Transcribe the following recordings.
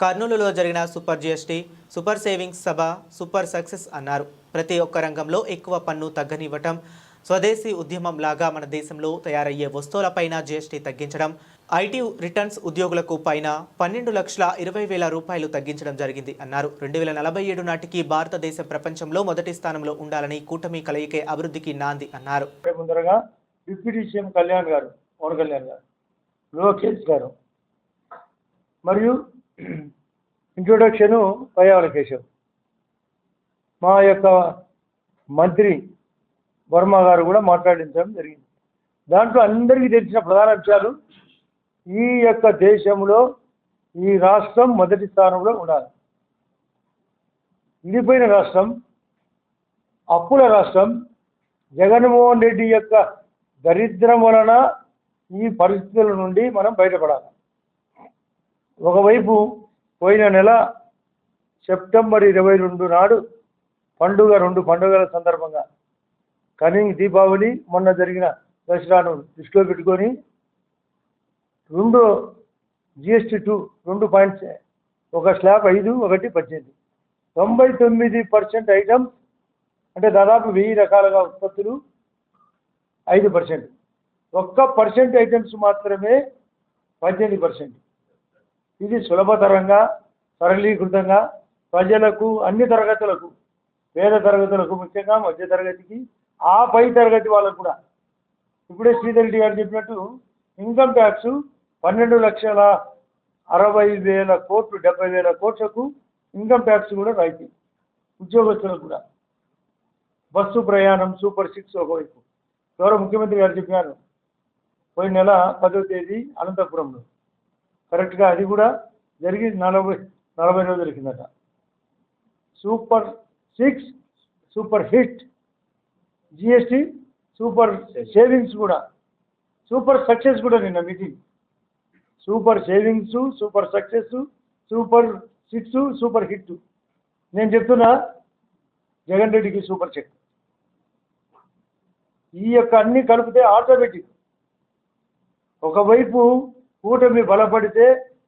కర్నూలులో జరిగిన super GST super savings సభ సూపర్ సక్సెస్ అన్నారు. ప్రతి ఒక్క రంగంలో ఎక్కువ పన్ను తగ్గనివ్వటం స్వదేశీ ఉద్యమం లాగా మన దేశంలో తయారయ్యే వస్తువులపైన జిఎస్టీ తగ్గించడం ఐటీ రిటర్న్స్ ఉద్యోగులకు పైన పన్నెండు లక్షల ఇరవై వేల రూపాయలు తగ్గించడం జరిగింది అన్నారు. రెండు వేల నలభై ఏడు నాటికి భారతదేశం ప్రపంచంలో మొదటి స్థానంలో ఉండాలని కూటమి కలయికే అభివృద్ధికి నాంది అన్నారు. ముందరగా డిప్యూటీ సీఎం కళ్యాణ్ గారు పవన్ కళ్యాణ్ గారు లోకేష్ గారు మరియు ఇంట్రొడక్షను పర్యావరణ కేశవ్. మా యొక్క మంత్రి వర్మ గారు కూడా మాట్లాడించడం జరిగింది. దాంట్లో అందరికీ తెలిసిన ప్రధాన అంశాలు ఈ యొక్క దేశంలో ఈ రాష్ట్రం మొదటి స్థానంలో ఉండాలి. విడిపోయిన రాష్ట్రం అప్పుల రాష్ట్రం జగన్మోహన్ రెడ్డి యొక్క దరిద్రం వలన ఈ పరిస్థితుల నుండి మనం బయటపడాలి. ఒకవైపు పోయిన నెల సెప్టెంబర్ ఇరవై రెండు నాడు పండుగ రెండు పండుగల సందర్భంగా కనింగ్ దీపావళి మొన్న జరిగిన దసరాను దృష్టిలో పెట్టుకొని రెండు జిఎస్టీ టూ రెండు పాయింట్స్ ఒక స్లాబ్ ఐదు ఒకటి పద్దెనిమిది. తొంభై తొమ్మిది పర్సెంట్ ఐటమ్స్ అంటే దాదాపు వెయ్యి రకాలుగా ఉత్పత్తులు ఐదు పర్సెంట్. ఒక్క పర్సెంట్ ఐటమ్స్ మాత్రమే పద్దెనిమిది పర్సెంట్. ఇది సులభతరంగా సరళీకృతంగా ప్రజలకు అన్ని తరగతులకు పేద తరగతులకు ముఖ్యంగా మధ్య తరగతికి ఆ పై తరగతి వాళ్ళకు కూడా. ఇప్పుడే శ్రీధర్ రెడ్డి గారు చెప్పినట్టు ఇన్కమ్ ట్యాక్స్ పన్నెండు లక్షల అరవై వేల కోట్లు డెబ్బై వేల కోట్లకు ఇన్కమ్ ట్యాక్స్ కూడా రాయితీ ఉద్యోగస్తులకు కూడా. బస్సు ప్రయాణం సూపర్ సిక్స్ ఒకవైపు. గౌరవ ముఖ్యమంత్రి గారు చెప్పినారు పోయిన నెల పదో తేదీ అనంతపురంలో. కరెక్ట్గా అది కూడా జరిగి నలభై నలభై రోజుల కిందట. Super six super hit GST super savings కూడా. సూపర్ సక్సెస్ కూడా నిన్న meeting. Super savings super success super six super hit. నేను చెప్తున్నా జగన్ రెడ్డికి సూపర్ చెక్ ఈ యొక్క అన్ని కలిపితే ఆటోమేటిక్. ఒకవైపు కూటమి బలపడితే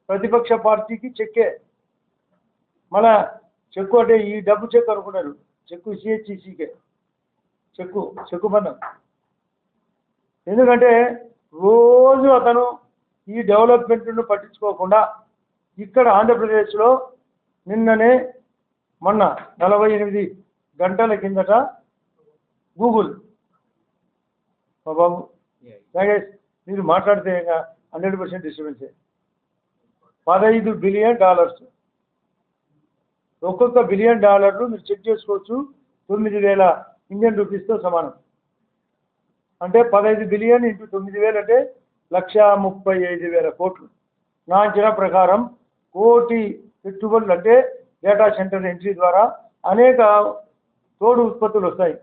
ప్రతిపక్ష పార్టీకి చెక్కే. మన చెక్కు అంటే ఈ డబ్బు చెక్కు అనుకున్నారు. చెక్కు సిహెచ్సికే చెక్కు చెక్కు బంధం. ఎందుకంటే రోజు అతను ఈ డెవలప్మెంట్ను పట్టించుకోకుండా ఇక్కడ ఆంధ్రప్రదేశ్లో నిన్ననే మొన్న నలభై ఎనిమిది గంటల కిందట గూగుల్. బాబు. నాగేష్ మీరు మాట్లాడితే హండ్రెడ్ పర్సెంట్ డిస్టర్బెన్సే. పదహైదు బిలియన్ డాలర్స్. ఒక్కొక్క బిలియన్ డాలర్లు మీరు చెక్ చేసుకోవచ్చు తొమ్మిది వేల ఇండియన్ రూపీస్తో సమానం. అంటే పదహైదు బిలియన్ ఇంటూ తొమ్మిది వేలు అంటే లక్ష ముప్పై ఐదు వేల కోట్లు. నా అంచనా ప్రకారం కోటి పెట్టుబడులు అంటే డేటా సెంటర్ ఎంట్రీ ద్వారా అనేక తోడు ఉత్పత్తులు వస్తాయి.